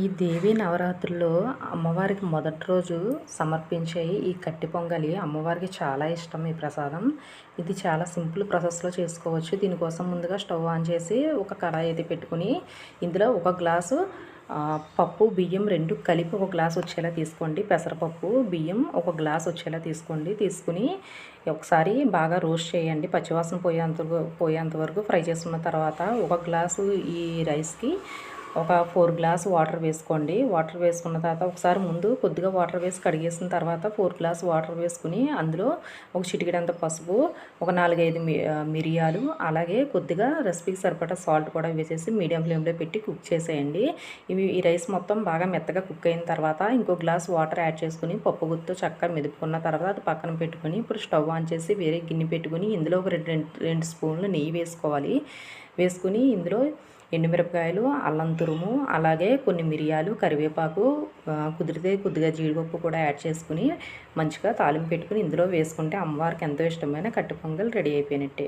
ఈ దేవి నవరాత్రుల్లో అమ్మవారికి మొదటి రోజు సమర్పించే ఈ కట్టి పొంగలి అమ్మవారికి చాలా ఇష్టం ఈ ప్రసాదం. ఇది చాలా సింపుల్ ప్రాసెస్లో చేసుకోవచ్చు. దీనికోసం ముందుగా స్టవ్ ఆన్ చేసి ఒక కడాయి అయితే పెట్టుకుని ఇందులో ఒక గ్లాసు పప్పు బియ్యం రెండు కలిపి ఒక గ్లాస్ వచ్చేలా తీసుకోండి. పెసరపప్పు బియ్యం ఒక గ్లాస్ వచ్చేలా తీసుకోండి. తీసుకుని ఒకసారి బాగా రోస్ట్ చేయండి. పచ్చివాసన పోయేంత పోయేంత వరకు ఫ్రై చేసుకున్న తర్వాత ఒక గ్లాసు ఈ రైస్కి ఒక ఫోర్ గ్లాస్ వాటర్ వేసుకోండి. వాటర్ వేసుకున్న తర్వాత ఒకసారి ముందు కొద్దిగా వాటర్ వేసి కడిగేసిన తర్వాత ఫోర్ గ్లాస్ వాటర్ వేసుకుని అందులో ఒక చిటికెడంత పసుపు ఒక నాలుగైదు మిరియాలు అలాగే కొద్దిగా రెసిపీకి సరిపడా సాల్ట్ కూడా వేసేసి మీడియం ఫ్లేమ్లో పెట్టి కుక్ చేసేయండి. ఇవి ఈ రైస్ మొత్తం బాగా మెత్తగా కుక్ అయిన తర్వాత ఇంకో గ్లాస్ వాటర్ యాడ్ చేసుకుని పప్పు గుత్తు చక్కగా మెదుపుకున్న తర్వాత అది పక్కన పెట్టుకుని ఇప్పుడు స్టవ్ ఆన్ చేసి వేరే గిన్నె పెట్టుకుని ఇందులో ఒక రెండు రెండు స్పూన్లు నెయ్యి వేసుకోవాలి. వేసుకుని ఇందులో ఎండుమిరపకాయలు అల్లం తురుము అలాగే కొన్ని మిరియాలు కరివేపాకు కుదిరితే కొద్దిగా జీడిపప్పు కూడా యాడ్ చేసుకుని మంచిగా తాలింపు పెట్టుకుని ఇందులో వేసుకుంటే అమ్మవారికి ఎంతో ఇష్టమైన కట్టు పొంగల్ రెడీ అయిపోయినట్టే.